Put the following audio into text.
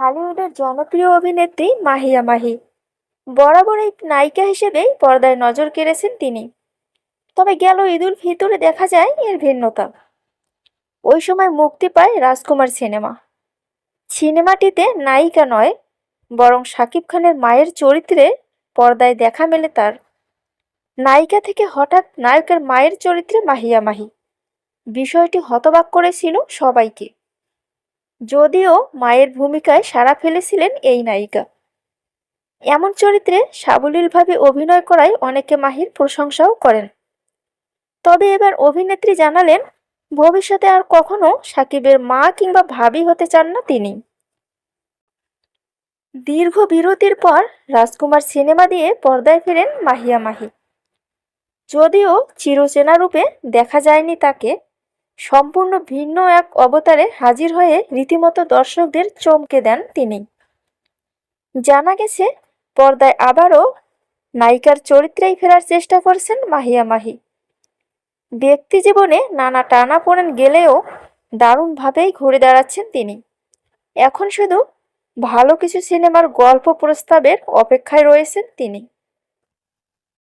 হলিউডের জনপ্রিয় অভিনেত্রী মাহিয়া মাহি বরাবর এই নায়িকা হিসেবেই পর্দায় নজর কেড়েছেন তিনি। তবে গেল ঈদুল ফিতরে দেখা যায় এর ভিন্নতা। ওই সময় মুক্তি পায় রাজকুমার সিনেমা। সিনেমাটিতে নায়িকা নয়, বরং শাকিব খানের মায়ের চরিত্রে পর্দায় দেখা মেলে তার। নায়িকা থেকে হঠাৎ নায়কের মায়ের চরিত্রে মাহিয়া মাহি বিষয়টি হতবাক করেছিল সবাইকে। যদিও মায়ের ভূমিকায় সাড়া ফেলেছিলেন এই নায়িকা। এমন চরিত্রে সাবলীলভাবে অভিনয় করায় অনেকে মাহির প্রশংসাও করেন। তবে এবার অভিনেত্রী জানালেন, ভবিষ্যতে আর কখনো সাকিবের মা কিংবা ভাবি হতে চান না তিনি। দীর্ঘ বিরতির পর রাজকুমার সিনেমা দিয়ে পর্দায় ফেরেন মাহিয়া মাহি। যদিও চিরচেনা রূপে দেখা যায়নি তাকে সম্পূর্ণ ভিন্ন এক অবতারে হাজির হয়ে রীতিমতো দর্শকদের চমকে দেন তিনি। জানা গেছে, পর্দায় আবারও নায়িকার চরিত্রেই ফেরার চেষ্টা করছেন মাহিয়া মাহি। ব্যক্তি জীবনে নানা টানাপোড়েন গেলেও দারুণভাবেই ঘুরে দাঁড়াচ্ছেন তিনি। এখন শুধু ভালো কিছু সিনেমার গল্প প্রস্তাবের অপেক্ষায় রয়েছেন তিনি।